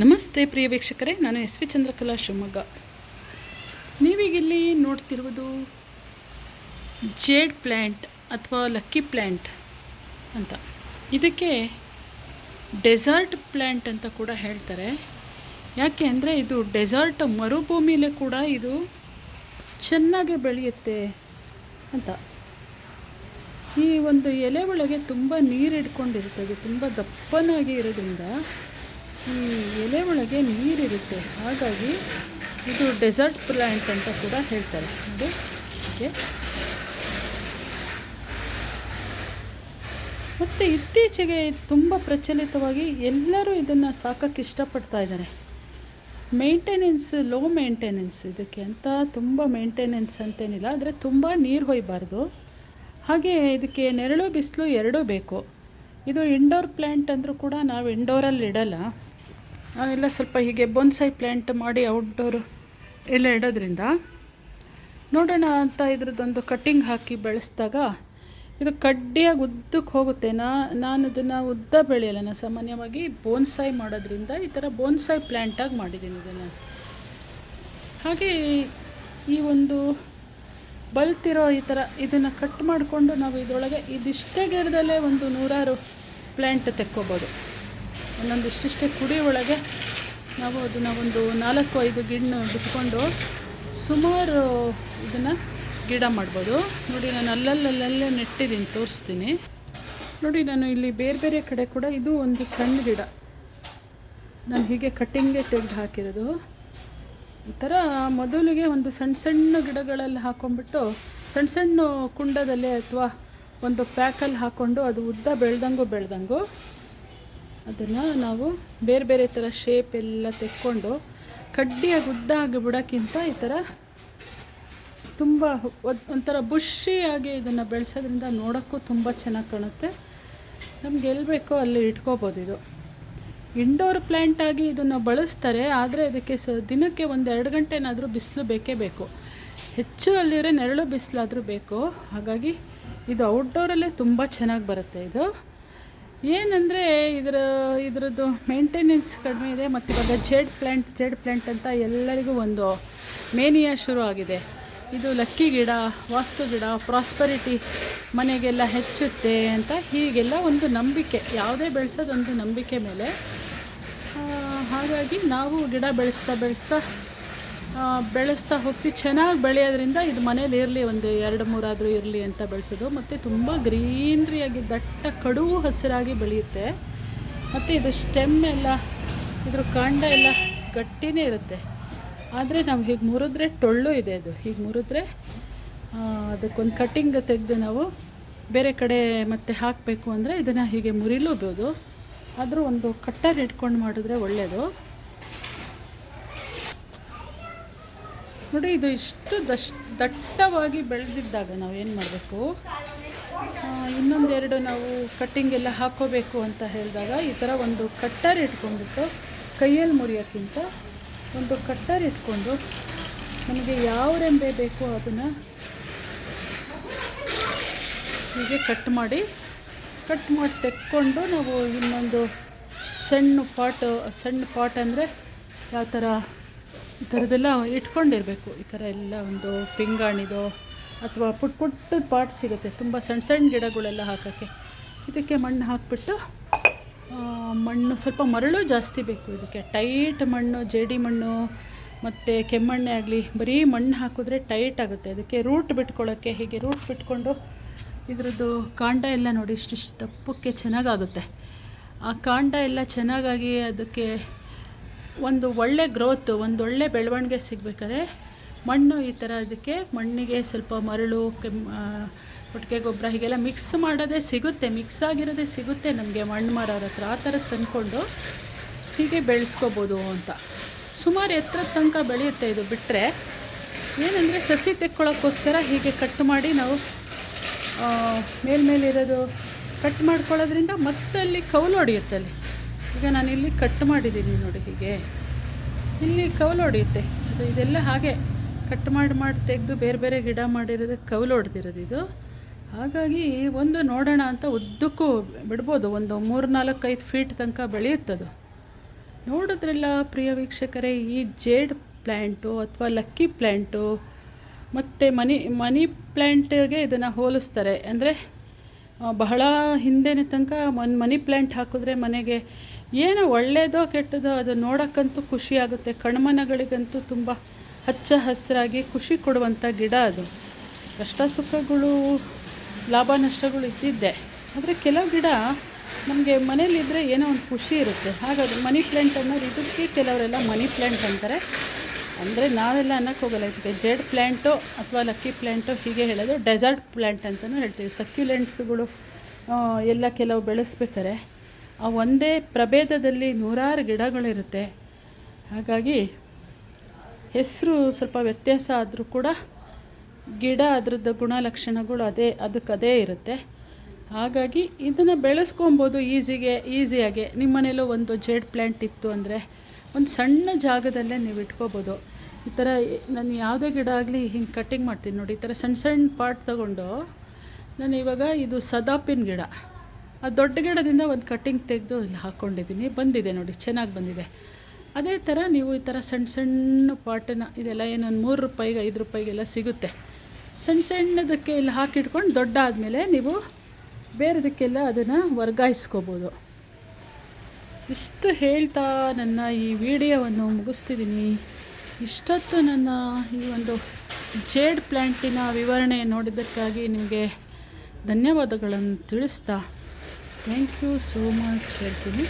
ನಮಸ್ತೆ ಪ್ರಿಯ ವೀಕ್ಷಕರೇ, ನಾನು ಎಸ್ ವಿ ಚಂದ್ರಕಲಾ ಶಿವಮೊಗ್ಗ. ನೀವೀಗಿಲ್ಲಿ ನೋಡ್ತಿರುವುದು ಜೇಡ್ ಪ್ಲ್ಯಾಂಟ್ ಅಥವಾ ಲಕ್ಕಿ ಪ್ಲ್ಯಾಂಟ್ ಅಂತ. ಇದಕ್ಕೆ ಡೆಸರ್ಟ್ ಪ್ಲ್ಯಾಂಟ್ ಅಂತ ಕೂಡ ಹೇಳ್ತಾರೆ. ಯಾಕೆ ಅಂದರೆ ಇದು ಡೆಸರ್ಟ್ ಮರುಭೂಮಿಯಲ್ಲಿ ಕೂಡ ಇದು ಚೆನ್ನಾಗಿ ಬೆಳೆಯುತ್ತೆ ಅಂತ. ಈ ಒಂದು ಎಲೆ ಒಳಗೆ ತುಂಬ ನೀರು ಹಿಡ್ಕೊಂಡಿರ್ತದೆ ತುಂಬ ದಪ್ಪನಾಗಿ ಇರೋದ್ರಿಂದ ಈ ಎಲೆ ಒಳಗೆ ನೀರಿರುತ್ತೆ. ಹಾಗಾಗಿ ಇದು ಡೆಸರ್ಟ್ ಪ್ಲ್ಯಾಂಟ್ ಅಂತ ಕೂಡ ಹೇಳ್ತಾರೆ. ಇದು ಓಕೆ ಮತ್ತು ಇತ್ತೀಚೆಗೆ ತುಂಬ ಪ್ರಚಲಿತವಾಗಿ ಎಲ್ಲರೂ ಇದನ್ನು ಸಾಕಕ್ಕೆ ಇಷ್ಟಪಡ್ತಾ ಇದ್ದಾರೆ. ಮೇಂಟೆನೆನ್ಸ್ ಲೋ ಮೇಂಟೆನೆನ್ಸ್ ಇದಕ್ಕೆ ಅಂತ ತುಂಬ ಮೇಂಟೆನೆನ್ಸ್ ಅಂತೇನಿಲ್ಲ. ಆದರೆ ತುಂಬ ನೀರು ಹೊಯ್ಬಾರ್ದು. ಹಾಗೆ ಇದಕ್ಕೆ ನೆರಳು, ಬಿಸಿಲು ಎರಡೂ ಬೇಕು. ಇದು ಇಂಡೋರ್ ಪ್ಲ್ಯಾಂಟ್ ಅಂದರೂ ಕೂಡ ನಾವು ಇಂಡೋರಲ್ಲಿ ಇಡಲ್ಲ. ಎಲ್ಲ ಸ್ವಲ್ಪ ಹೀಗೆ ಬೊನ್ಸೈ ಪ್ಲ್ಯಾಂಟ್ ಮಾಡಿ ಔಟ್ಡೋರ್ ಎಲ್ಲ ಇಡೋದ್ರಿಂದ ನೋಡೋಣ ಅಂತ ಇದ್ರದ್ದೊಂದು ಕಟ್ಟಿಂಗ್ ಹಾಕಿ ಬೆಳೆಸಿದಾಗ ಇದು ಕಡ್ಡಿಯಾಗಿ ಉದ್ದಕ್ಕೆ ಹೋಗುತ್ತೆ. ನಾನು ಅದನ್ನು ಉದ್ದ ಬೆಳೆಯಲ್ಲ ನಾನು ಸಾಮಾನ್ಯವಾಗಿ ಬೋನ್ಸಾಯಿ ಮಾಡೋದ್ರಿಂದ ಈ ಥರ ಬೋನ್ಸಾಯಿ ಪ್ಲ್ಯಾಂಟಾಗಿ ಮಾಡಿದ್ದೀನಿ ಇದನ್ನು. ಹಾಗೆ ಈ ಒಂದು ಬಲ್ತಿರೋ ಈ ಥರ ಇದನ್ನು ಕಟ್ ಮಾಡಿಕೊಂಡು ನಾವು ಇದರೊಳಗೆ ಇದಿಷ್ಟೇ ಗಿಡದಲ್ಲೇ ಒಂದು ನೂರಾರು ಪ್ಲ್ಯಾಂಟ್ ತೆಕ್ಕೋಬೋದು. ಒಂದೊಂದು ಇಷ್ಟಿಷ್ಟೇ ಕುಡಿ ಒಳಗೆ ನಾವು ಅದನ್ನು ಒಂದು ನಾಲ್ಕು, ಐದು ಗಿಣ್ಣು ಬಿಟ್ಕೊಂಡು ಸುಮಾರು ಇದನ್ನು ಗಿಡ ಮಾಡ್ಬೋದು. ನೋಡಿ, ನಾನು ಅಲ್ಲಲ್ಲಲ್ಲೇ ನೆಟ್ಟಿದ್ದೀನಿ, ತೋರಿಸ್ತೀನಿ. ನೋಡಿ, ನಾನು ಇಲ್ಲಿ ಬೇರೆ ಬೇರೆ ಕಡೆ ಕೂಡ ಇದು ಒಂದು ಸಣ್ಣ ಗಿಡ. ನಾನು ಹೀಗೆ ಕಟ್ಟಿಂಗೇ ತೆಗೆದು ಹಾಕಿರೋದು. ಈ ಥರ ಮೊದಲಿಗೆ ಒಂದು ಸಣ್ಣ ಸಣ್ಣ ಗಿಡಗಳಲ್ಲಿ ಹಾಕೊಂಡ್ಬಿಟ್ಟು ಸಣ್ಣ ಸಣ್ಣ ಕುಂಡದಲ್ಲಿ ಅಥವಾ ಒಂದು ಪ್ಯಾಕಲ್ಲಿ ಹಾಕ್ಕೊಂಡು ಅದು ಉದ್ದ ಬೆಳ್ದಂಗೂ ಬೆಳ್ದಂಗೂ ಅದನ್ನು ನಾವು ಬೇರೆ ಬೇರೆ ಥರ ಶೇಪ್ ಎಲ್ಲ ತೆಕ್ಕೊಂಡು ಕಡ್ಡಿಯ ಉದ್ದ ಆಗಿ ಬಿಡೋಕ್ಕಿಂತ ಈ ಥರ ತುಂಬ ಒಂಥರ ಬುಷಿಯಾಗಿ ಇದನ್ನು ಬೆಳೆಸೋದ್ರಿಂದ ನೋಡೋಕ್ಕೂ ತುಂಬ ಚೆನ್ನಾಗಿ ಕಾಣುತ್ತೆ. ನಮ್ಗೆ ಎಲ್ಲಿ ಬೇಕೋ ಅಲ್ಲಿ ಇಟ್ಕೋಬೋದು ಇದು. ಇಂಡೋರ್ ಪ್ಲ್ಯಾಂಟಾಗಿ ಇದನ್ನು ಬಳಸ್ತಾರೆ, ಆದರೆ ಇದಕ್ಕೆ ಸ ದಿನಕ್ಕೆ ಒಂದು ಎರಡು ಗಂಟೆನಾದರೂ ಬಿಸಿಲು ಬೇಕೇ ಬೇಕು. ಹೆಚ್ಚು ಅಲ್ಲಿರೋ ನೆರಳು ಬಿಸಿಲಾದರೂ ಬೇಕು. ಹಾಗಾಗಿ ಇದು ಔಟ್ಡೋರಲ್ಲೇ ತುಂಬ ಚೆನ್ನಾಗಿ ಬರುತ್ತೆ ಇದು. ಏನಂದರೆ ಇದರ, ಇದರದ್ದು ಮೇಂಟೆನೆನ್ಸ್ ಕಡಿಮೆ ಇದೆ, ಮತ್ತು ಇವಾಗ ಜೆಡ್ ಪ್ಲ್ಯಾಂಟ್ ಜೆಡ್ ಪ್ಲ್ಯಾಂಟ್ ಅಂತ ಎಲ್ಲರಿಗೂ ಒಂದು ಮೇನಿಯಾ ಶುರು ಆಗಿದೆ. ಇದು ಲಕ್ಕಿ ಗಿಡ, ವಾಸ್ತು ಗಿಡ ಪ್ರಾಸ್ಪರಿಟಿ ಮನೆಗೆಲ್ಲ ಹೆಚ್ಚುತ್ತೆ ಅಂತ ಹೀಗೆಲ್ಲ ಒಂದು ನಂಬಿಕೆ, ಯಾವುದೇ ಬೆಳೆಸೋದೊಂದು ನಂಬಿಕೆ ಮೇಲೆ. ಹಾಗಾಗಿ ನಾವು ಗಿಡ ಬೆಳೆಸ್ತಾ ಬೆಳೆಸ್ತಾ ಬೆಳೆಸ್ತಾ ಹೋಗ್ತೀವಿ ಚೆನ್ನಾಗಿ ಬೆಳೆಯೋದ್ರಿಂದ ಇದು ಮನೇಲಿ ಇರಲಿ, ಒಂದು ಎರಡು ಮೂರಾದರೂ ಇರಲಿ ಅಂತ ಬೆಳೆಸೋದು. ಮತ್ತು ತುಂಬ ಗ್ರೀನ್ರಿಯಾಗಿ ದಟ್ಟ ಕಡು ಹಸಿರಾಗಿ ಬೆಳೆಯುತ್ತೆ. ಮತ್ತು ಇದು ಸ್ಟೆಮ್ ಎಲ್ಲ, ಇದ್ರ ಕಾಂಡ ಎಲ್ಲ ಗಟ್ಟಿನೇ ಇರುತ್ತೆ. ಆದರೆ ನಾವು ಹೀಗೆ ಮುರಿದ್ರೆ ಟೊಳ್ಳು ಇದೆ ಅದು. ಹೀಗೆ ಮುರಿದ್ರೆ ಅದಕ್ಕೊಂದು ಕಟ್ಟಿಂಗ್ ತೆಗೆದು ನಾವು ಬೇರೆ ಕಡೆ ಮತ್ತೆ ಹಾಕಬೇಕು ಅಂದರೆ ಇದನ್ನು ಹೀಗೆ ಮುರಿಲೂಬೋದು. ಆದರೂ ಒಂದು ಕಟ್ಟರ್ ಇಟ್ಕೊಂಡು ಮಾಡಿದ್ರೆ ಒಳ್ಳೆಯದು ನೋಡಿ, ಇದು ಇಷ್ಟು ದಶ್, ದಟ್ಟವಾಗಿ ಬೆಳೆದಿದ್ದಾಗ ನಾವು ಏನು ಮಾಡಬೇಕು? ಇನ್ನೊಂದೆರಡು ನಾವು ಕಟ್ಟಿಂಗ್ ಎಲ್ಲ ಹಾಕೋಬೇಕು ಅಂತ ಹೇಳಿದಾಗ ಈ ಥರ ಒಂದು ಕಟ್ಟರ್ ಇಟ್ಕೊಂಡ್ಬಿಟ್ಟು ಕೈಯಲ್ಲಿ ಮುರಿಯೋಕ್ಕಿಂತ ಒಂದು ಕಟ್ಟರ್ ಇಟ್ಕೊಂಡು ನಮಗೆ ಯಾವ ರೆಂಬೆ ಬೇಕೋ ಅದನ್ನು ಹೀಗೆ ಕಟ್ ಮಾಡಿ ಕಟ್ ಮಾಡಿ ತೆಕ್ಕೊಂಡು ನಾವು ಇನ್ನೊಂದು ಸಣ್ಣ ಪಾಟ್ ಸಣ್ಣ ಪಾಟ್ ಅಂದರೆ ಯಾವ ಥರ ಈ ಥರದ್ದೆಲ್ಲ ಇಟ್ಕೊಂಡಿರಬೇಕು. ಈ ಥರ ಎಲ್ಲ ಒಂದು ಪಿಂಗಾಣಿದೋ ಅಥವಾ ಪುಟ್ ಪುಟ್ಟ ಪಾಟ್ ಸಿಗುತ್ತೆ. ತುಂಬ ಸಣ್ಣ ಸಣ್ಣ ಗಿಡಗಳೆಲ್ಲ ಹಾಕೋಕ್ಕೆ. ಇದಕ್ಕೆ ಮಣ್ಣು ಹಾಕಿಬಿಟ್ಟು ಮಣ್ಣು ಸ್ವಲ್ಪ ಮರಳು ಜಾಸ್ತಿ ಬೇಕು ಇದಕ್ಕೆ. ಟೈಟ್ ಮಣ್ಣು, ಜೇಡಿ ಮಣ್ಣು, ಮತ್ತು ಕೆಮ್ಮಣ್ಣೆ ಆಗಲಿ, ಬರೀ ಮಣ್ಣು ಹಾಕಿದ್ರೆ ಟೈಟ್ ಆಗುತ್ತೆ. ಅದಕ್ಕೆ ರೂಟ್ ಬಿಟ್ಕೊಳ್ಳೋಕ್ಕೆ, ಹೀಗೆ ರೂಟ್ ಬಿಟ್ಕೊಂಡು ಇದರದ್ದು ಕಾಂಡ ಎಲ್ಲ ನೋಡಿ ಇಷ್ಟಿಷ್ಟು ದಪ್ಪಕ್ಕೆ ಚೆನ್ನಾಗಾಗುತ್ತೆ. ಆ ಕಾಂಡ ಎಲ್ಲ ಚೆನ್ನಾಗಾಗಿ ಅದಕ್ಕೆ ಒಂದು ಒಳ್ಳೆ ಗ್ರೋತ್ ಒಂದು ಒಳ್ಳೆ ಬೆಳವಣಿಗೆ ಸಿಗಬೇಕಾದ್ರೆ ಮಣ್ಣು ಈ ಥರ ಅದಕ್ಕೆ ಮಣ್ಣಿಗೆ ಸ್ವಲ್ಪ ಮರಳು ಕೆಮ್ ಆ, ಕೊಟ್ಟಿಗೆ ಗೊಬ್ಬರ ಹೀಗೆಲ್ಲ ಮಿಕ್ಸ್ ಮಾಡೋದೇ ಸಿಗುತ್ತೆ ಮಿಕ್ಸ್ ಆಗಿರೋದೇ ಸಿಗುತ್ತೆ ನಮಗೆ ಮಣ್ಣು ಮಾರೋರ ಹತ್ರ. ಆ ಥರದ್ದು ತಂದ್ಕೊಂಡು ಹೀಗೆ ಬೆಳೆಸ್ಕೋಬೋದು ಅಂತ. ಸುಮಾರು ಎತ್ತರ ತನಕ ಬೆಳೆಯುತ್ತೆ ಇದು ಬಿಟ್ಟರೆ ಏನಂದರೆ ಸಸಿ ತೆಕ್ಕೊಳ್ಳೋಕ್ಕೋಸ್ಕರ ಹೀಗೆ ಕಟ್ ಮಾಡಿ ನಾವು ಮೇಲ್ಮೇಲಿರೋದು ಕಟ್ ಮಾಡ್ಕೊಳ್ಳೋದ್ರಿಂದ ಮತ್ತೆ ಅಲ್ಲಿ ಕೌಲು ಹೊಡೆಯುತ್ತೆ ಅಲ್ಲಿ. ಈಗ ಇಲ್ಲಿ ಕಟ್ ಮಾಡಿದ್ದೀನಿ ನೋಡಿ ಹೀಗೆ. ಇಲ್ಲಿ ಕವಲು ಹೊಡೆಯುತ್ತೆ. ಅದು ಇದೆಲ್ಲ ಹಾಗೆ ಕಟ್ ಮಾಡಿ ಮಾಡಿ ತೆಗೆದು ಬೇರೆ ಬೇರೆ ಗಿಡ ಮಾಡಿರೋದು ಕವಲು ಹೊಡೆದಿರೋದು ಇದು. ಹಾಗಾಗಿ ಒಂದು ನೋಡೋಣ ಅಂತ ಉದ್ದಕ್ಕೂ ಬಿಡ್ಬೋದು. ಒಂದು ಮೂರು ನಾಲ್ಕು ಐದು ಫೀಟ್ ತನಕ ಬೆಳೆಯುತ್ತದು ನೋಡಿದ್ರೆಲ್ಲ ಪ್ರಿಯ ವೀಕ್ಷಕರೇ, ಈ ಜೇಡ್ ಪ್ಲ್ಯಾಂಟು ಅಥವಾ ಲಕ್ಕಿ ಪ್ಲ್ಯಾಂಟು ಮತ್ತು ಮನಿ ಮನಿ ಪ್ಲ್ಯಾಂಟ್ಗೆ ಇದನ್ನು ಹೋಲಿಸ್ತಾರೆ. ಅಂದರೆ ಬಹಳ ಹಿಂದೆನೇ ತನಕ ಮನ್, ಮನಿ ಪ್ಲ್ಯಾಂಟ್ ಹಾಕಿದ್ರೆ ಮನೆಗೆ ಏನೋ ಒಳ್ಳೆಯದೋ ಕೆಟ್ಟದೋ ಅದು ನೋಡೋಕ್ಕಂತೂ ಖುಷಿಯಾಗುತ್ತೆ ಕಣ್ಮನಗಳಿಗಂತೂ ತುಂಬ ಹಚ್ಚ ಹಸಿರಾಗಿ ಖುಷಿ ಕೊಡುವಂಥ ಗಿಡ ಅದು. ಕಷ್ಟ ಸುಖಗಳು ಲಾಭ ನಷ್ಟಗಳು ಇದ್ದಿದ್ದೆ. ಆದರೆ ಕೆಲವು ಗಿಡ ನಮಗೆ ಮನೇಲಿದ್ದರೆ ಏನೋ ಒಂದು ಖುಷಿ ಇರುತ್ತೆ. ಹಾಗಾಗಿ ಮನಿ ಪ್ಲ್ಯಾಂಟ್ ಅನ್ನೋದು ಇದಕ್ಕೆ ಕೆಲವರೆಲ್ಲ ಮನಿ ಪ್ಲ್ಯಾಂಟ್ ಅಂತಾರೆ. ಅಂದರೆ ನಾವೆಲ್ಲ ಅನ್ನೋಕ್ಕೆ ಹೋಗಲ್ಲ. ಇದಕ್ಕೆ ಜೆಡ್ ಪ್ಲ್ಯಾಂಟು ಅಥವಾ ಲಕ್ಕಿ ಪ್ಲ್ಯಾಂಟು ಹೀಗೆ ಹೇಳೋದು. ಡೆಸರ್ಟ್ ಪ್ಲ್ಯಾಂಟ್ ಅಂತಲೂ ಹೇಳ್ತೀವಿ. ಸಕ್ಯುಲೆಂಟ್ಸ್ಗಳು ಎಲ್ಲ ಕೆಲವು ಬೆಳೆಸ್ಬೇಕಾರೆ ಆ ಒಂದೇ ಪ್ರಭೇದದಲ್ಲಿ ನೂರಾರು ಗಿಡಗಳಿರುತ್ತೆ. ಹಾಗಾಗಿ ಹೆಸರು ಸ್ವಲ್ಪ ವ್ಯತ್ಯಾಸ ಆದರೂ ಕೂಡ ಗಿಡ ಅದರದ್ದು ಗುಣಲಕ್ಷಣಗಳು ಅದೇ, ಅದಕ್ಕೆ ಅದೇ ಇರುತ್ತೆ. ಹಾಗಾಗಿ ಇದನ್ನು ಬೆಳೆಸ್ಕೊಬೋದು ಈಸಿಗೆ, ಈಸಿಯಾಗೆ. ನಿಮ್ಮ ಮನೇಲೂ ಒಂದು ಜೇಡ್ ಪ್ಲ್ಯಾಂಟ್ ಇತ್ತು ಅಂದರೆ ಒಂದು ಸಣ್ಣ ಜಾಗದಲ್ಲೇ ನೀವು ಇಟ್ಕೋಬೋದು. ಈ ಥರ ನಾನು ಯಾವುದೇ ಗಿಡ ಆಗಲಿ ಹಿಂಗೆ ಕಟ್ಟಿಂಗ್ ಮಾಡ್ತೀನಿ ನೋಡಿ, ಈ ಥರ ಸಣ್ಣ ಸಣ್ಣ ಪಾಟ್ ತಗೊಂಡು ನಾನು ಇವಾಗ ಇದು ಸದಾಪಿನ ಗಿಡ. ಆ ದೊಡ್ಡ ಗಿಡದಿಂದ ಒಂದು ಕಟ್ಟಿಂಗ್ ತೆಗೆದು ಇಲ್ಲಿ ಹಾಕ್ಕೊಂಡಿದ್ದೀನಿ ಬಂದಿದೆ ನೋಡಿ, ಚೆನ್ನಾಗಿ ಬಂದಿದೆ. ಅದೇ ಥರ ನೀವು ಈ ಥರ ಸಣ್ಣ ಸಣ್ಣ ಪಾಟನ್ನು ಇದೆಲ್ಲ ಏನೊಂದು ಮೂರು ರೂಪಾಯಿಗೆ, ಐದು ರೂಪಾಯಿಗೆಲ್ಲ ಸಿಗುತ್ತೆ. ಸಣ್ಣ ಸಣ್ಣದಕ್ಕೆ ಇಲ್ಲಿ ಹಾಕಿಟ್ಕೊಂಡು ದೊಡ್ಡ ಆದಮೇಲೆ ನೀವು ಬೇರೆದಕ್ಕೆಲ್ಲ ಅದನ್ನು ವರ್ಗಾಯಿಸ್ಕೋಬೋದು. ಇಷ್ಟು ಹೇಳ್ತಾ ನನ್ನ ಈ ವಿಡಿಯೋವನ್ನು ಮುಗಿಸ್ತಿದ್ದೀನಿ. ಇಷ್ಟೊತ್ತು ನನ್ನ ಈ ಒಂದು ಜೇಡ್ ಪ್ಲ್ಯಾಂಟಿನ ವಿವರಣೆ ನೋಡಿದ್ದಕ್ಕಾಗಿ ನಿಮಗೆ ಧನ್ಯವಾದಗಳನ್ನು ತಿಳಿಸ್ತಾ ಥ್ಯಾಂಕ್ ಯು ಸೋ ಮಚ್ ಹೇಳ್ತೀನಿ